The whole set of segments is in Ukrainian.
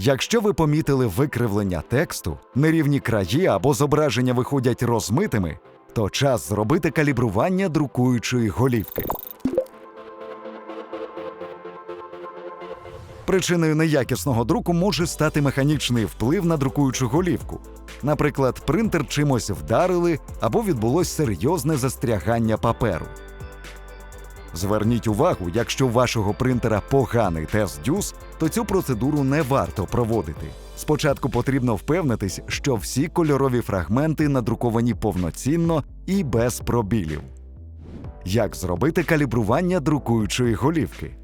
Якщо ви помітили викривлення тексту, нерівні краї або зображення виходять розмитими, то час зробити калібрування друкуючої голівки. Причиною неякісного друку може стати механічний вплив на друкуючу голівку. Наприклад, принтер чимось вдарили або відбулось серйозне застрягання паперу. Зверніть увагу, якщо у вашого принтера поганий тест дюз, то цю процедуру не варто проводити. Спочатку потрібно впевнитись, що всі кольорові фрагменти надруковані повноцінно і без пробілів. Як зробити калібрування друкуючої голівки?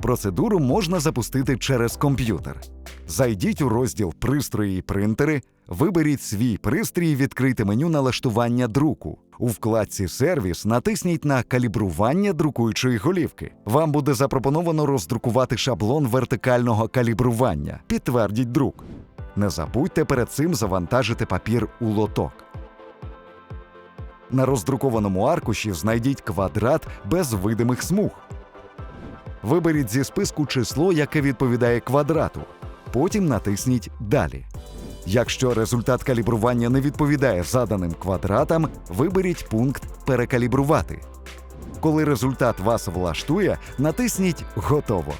Процедуру можна запустити через комп'ютер. Зайдіть у розділ Пристрої і принтери, виберіть свій пристрій і відкрийте меню налаштування друку. У вкладці Сервіс натисніть на калібрування друкуючої голівки. Вам буде запропоновано роздрукувати шаблон вертикального калібрування. Підтвердіть друк. Не забудьте перед цим завантажити папір у лоток. На роздрукованому аркуші знайдіть квадрат без видимих смуг. Виберіть зі списку число, яке відповідає квадрату. Потім натисніть Далі. Якщо результат калібрування не відповідає заданим квадратам, виберіть пункт Перекалібрувати. Коли результат вас влаштує, натисніть Готово.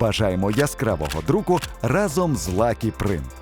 Бажаємо яскравого друку разом з Lucky Print.